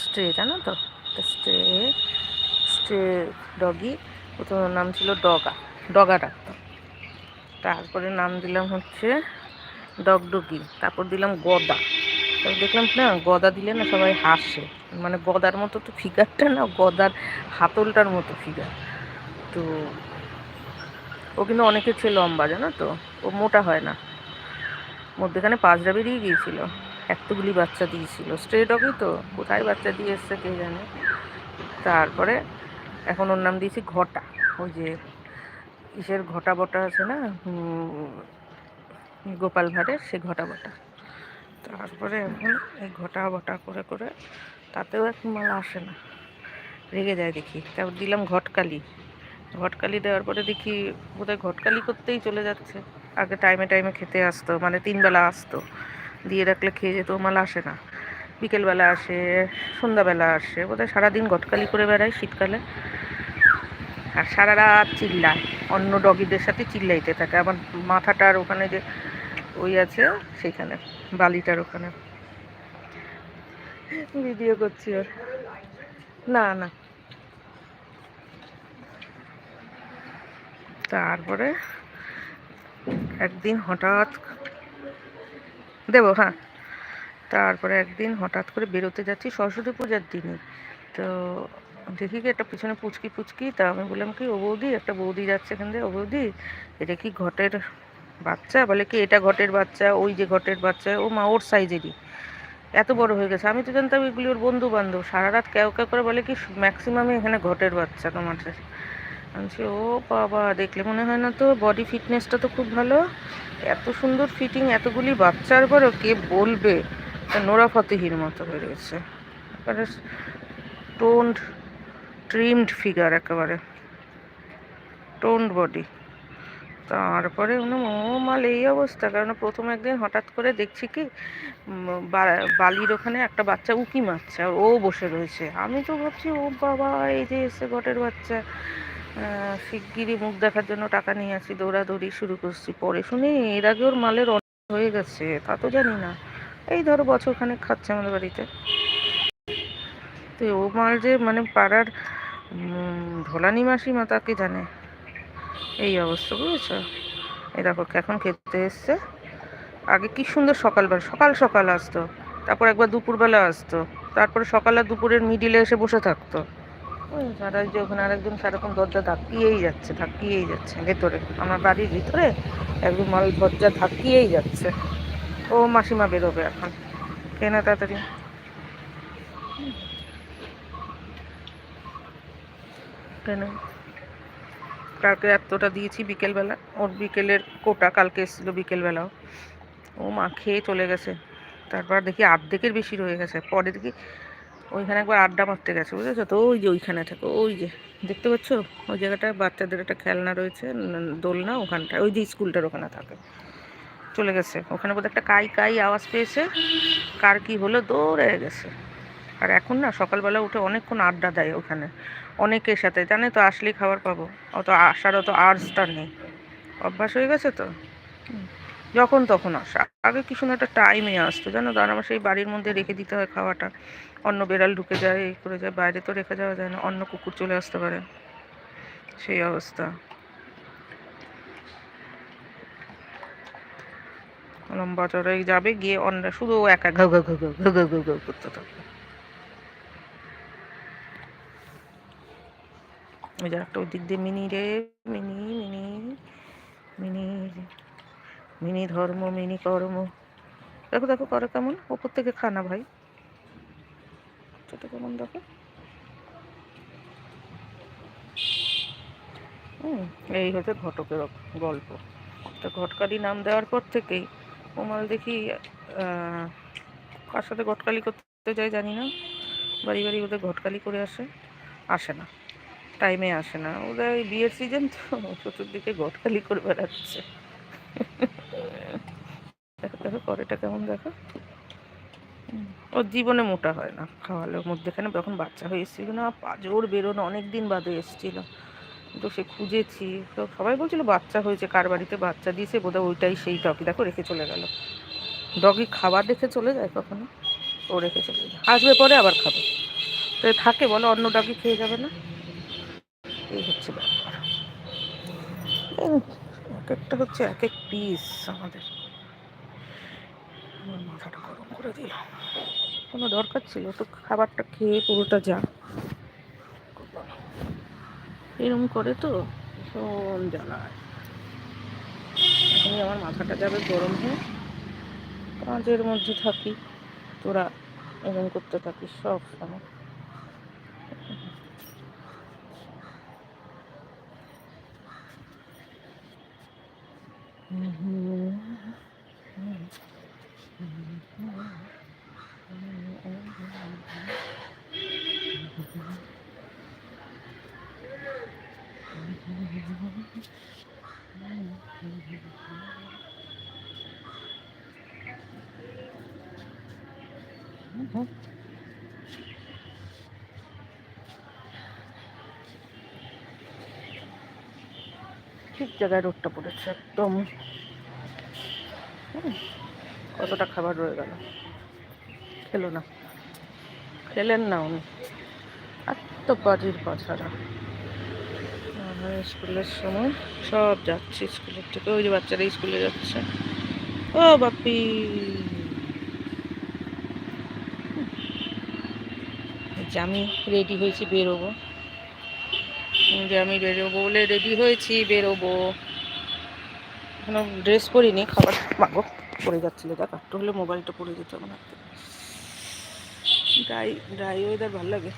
স্ট্রে, জানো তো? Stray stray doggy. প্রথম নাম ছিল ডগা ডগা ডাকতাম তারপরে নাম দিলাম হচ্ছে ডগডগি, তারপর দিলাম গদা। তারপর দেখলাম না, গদা দিলে না সবাই হাসে। মানে গদার মতো তো ফিগারটা না, গদার হাতলটার মতো ফিগার তো ও কিন্তু অনেকের চেয়ে লম্বা, জানো তো? ও মোটা হয় না। মধ্যেখানে পাঁচটা বেরিয়ে গিয়েছিল। এতগুলি বাচ্চা দিয়েছিল। স্ট্রে ডগই তো। কোথায় বাচ্চা দিয়ে এসছে কে জানে? তারপরে এখন ওর নাম দিয়েছি ঘটা। ওই যে ইসের ঘটা বটা আছে না? গোপাল ভাঁড়ের সে ঘটা বটা। তারপরে এখন এই ঘটা বটা করে করে তাতেও এক মাল আসে না। রেগে যায় দেখি। তারপর দিলাম ঘটকালি। ঘটকালি দেওয়ার পরে দেখি বোধহয় ঘটকালি করতেই চলে যাচ্ছে। আগে টাইমে টাইমে খেতে আসতো। মানে তিনবেলা আসতো। দিয়ে রাখলে খেয়ে যেত, মাল আসে না। বিকেলবেলা আসে, সন্ধ্যাবেলা আসে, বোধহয় সারাদিন ঘটকালি করে বেড়ায় শীতকালে। আর সারা রাত চিল্লায়, অন্য ডগিদের সাথে চিল্লাইতে থাকে। আমার মাথাটার ওখানে যে ওই আছে সেখানে বালিটার ওখানে। ভিডিও করছি ওর না না। তারপরে একদিন হঠাৎ দেবো হ্যাঁ। তারপরে একদিন হঠাৎ করে বেরোতে যাচ্ছি সরস্বতী পূজার দিনে। তো দেখি কি একটা পিছনে পুচকি পুচকি, তা আমি বললাম, কি ও বৌদি? একটা বৌদি যাচ্ছে এখান থেকে ও বৌদি? এটা কি ঘটের বাচ্চা? বলে, কি এটা ঘটের বাচ্চা? ওই যে ঘটের বাচ্চা, ও মা, ওর সাইজেরই এত বড় হয়ে গেছে। আমি তো জানতাম এগুলি ওর বন্ধু বান্ধব সারা রাত কেউ কেউ করে বলে কি ম্যাক্সিমামই এখানে ঘটের বাচ্চা তোমাদের। বলছি, ও বাবা, দেখলে মনে হয় না তো বডি ফিটনেসটা তো খুব ভালো। এত সুন্দর ফিটিং এতগুলি বাচ্চার পরেও কে বলবে? নোরা ফতেহির মতো হয়ে রয়েছে। টোন্ড ট্রিমড ফিগার একেবারে। টোন্ড বডি তারপরে উনি মাল, এই অবস্থা। কারণ প্রথম একদিন হঠাৎ করে দেখছি কি বালির ওখানে একটা বাচ্চা উকি মারছে, আর ও বসে রয়েছে। আমি তো ভাবছি, ও বাবা, এই যে এসে ঘটের বাচ্চা। শিগগিরই মুখ দেখার জন্য টাকা নিয়ে আসি, দৌড়াদৌড়ি শুরু করছি। পরে শুনি এর আগে ওর মালের অনেক হয়ে গেছে, তা তো জানি না। এই ধরো বছরখানেক খাচ্ছে আমাদের বাড়িতে। তো ও মাল যে মানে পাড়ার ধোলানি মাসিমা তাকে জানে? এই অবস্থা, বুঝেছ? এই দেখো, এখন খেতে এসছে। আগে কি সুন্দর সকালবেলা সকাল সকাল আসতো। তারপর একবার দুপুরবেলা আসতো। তারপরে সকাল আর দুপুরের মিডিলে এসে বসে থাকতো। ওই সারা যে ওখানে আরেকজন সারাক্ষণ দরজা ধাক্কিয়েই যাচ্ছে ধাক্কিয়েই যাচ্ছে ভেতরে। আমার বাড়ির ভিতরে একদম মাল দরজা ধাক্কিয়েই যাচ্ছে। ও মাসিমা বেরোবে এখন। কেনা তাড়াতাড়ি? কেন? কালকে এতটা দিয়েছি বিকেলবেলা। ওর বিকেলের কোটা কালকে এসেছিল বিকেলবেলাও। ও মা খেয়ে চলে গেছে। তারপর দেখি আর্ধেকের বেশি রয়ে গেছে। পরে দেখি ওইখানে একবার আড্ডা মারতে গেছে, বুঝেছ? তো ওই যে ওইখানে থাকে, ওই যে, দেখতে পাচ্ছ? ওই জায়গাটায় বাচ্চাদের একটা খেলনা রয়েছে দোলনা ওখানটায়, ওই যে স্কুলটার ওখানে থাকে। চলে গেছে। ওখানে বোধহয় একটা কাই কাই আওয়াজ পেয়েছে, কার কি হলো, দৌড়ে গেছে। আর এখন না, সকালবেলা উঠে অনেকক্ষণ আড্ডা দেয় ওখানে। অনেকের সাথে, জানে তো, আসলেই খাবার পাবো। অত আসার অত আর্টসটা নেই। অভ্যাস হয়ে গেছে তো? যখন তখন আসা। আগে কি সুন্দর একটা টাইমে আসতো, জানো? তো আমার সেই বাড়ির মধ্যে রেখে দিতে হয় খাওয়াটা। অন্য বেড়াল ঢুকে যায় এই করে যায়, বাইরে তো রেখে যাওয়া যায় না, অন্য কুকুর চলে আসতে পারে। সেই অবস্থা। লম্বা চড়াই যাবে গিয়ে অন্য শুধু একা ঘা ঘা ঘা ঘা ঘা ঘা ঘা করতে থাকবে ওই যে একটা ওই দিক দিয়ে, মিনি রে, মিনি মিনি মিনি মিনি ধর্ম, মিনি কর্ম। দেখো দেখো, করে কেমন? ওপর থেকে খানা ভাই। ছোট কেমন দেখো? হুম, এই হচ্ছে ঘটকের গল্প। তো ঘটকালি নাম দেওয়ার পর থেকেই ওমাল দেখি কার সাথে ঘটকালি করতে যায় জানি না। বাড়ি বাড়ি ওদের ঘটকালি করে আসে। আসে না। টাইমে আসে না। ওদের বিয়ের সিজন তো চতুর্দিকে ঘটকালি করে বেড়াচ্ছে। দেখো দেখো করেটা কেমন দেখো? ওর জীবনে মোটা হয় না খাওয়ালে ওর মধ্যেখানে যখন বাচ্চা হয়ে এসেছিল না, পাজর বেরোনো অনেক দিন বাদে এসেছিল। তো সে খুঁজেছি, তো সবাই বলছিল বাচ্চা হয়েছে, কার বাড়িতে বাচ্চা দিয়েছে, বোধহয় ওইটাই সেই ডগি দেখো, রেখে চলে গেল। ডগি খাবার রেখে চলে যায় কখনো? ও রেখে চলে যায়। আসবে পরে আবার খাবে। তো থাকে, বলো, অন্য ডগি খেয়ে যাবে না? এই হচ্ছে ব্যাপার। এক একটা হচ্ছে এক এক পিস আমাদের। আমার মাথাটা গরম করে দিল কোনো দরকার ছিল তো খাবারটা খেয়ে পুরোটা যা। এরম করে তো ভীষণ জ্বালায়। এখনই আমার মাথাটা যাবে গরম হয়ে। কাজের মধ্যে থাকি। তোরা এরকম করতে থাকিস সব সময়। Mm-hmm. ঠিক জায়গায় রোডটা পড়েছে, একদম। কতটা খাবার রয়ে গেল। খেলো না। খেলেন না উনি। এত বাজির বাছারা স্কুলের সময় সব যাচ্ছে স্কুলের থেকে। ওই যে বাচ্চারা স্কুলে যাচ্ছে। ও বাপি। আমি রেডি হয়েছি, বেরোবো। যে আমি বেরোবো বলে রেডি হয়েছি, বেরোবো। এখনও ড্রেস পরিনি, খাবার মাগো পরে যাচ্ছিল, দেখ, একটু হলে মোবাইলটা পরে যেত আমার ড্রাই ড্রাই ওয়েদার ভালো লাগে।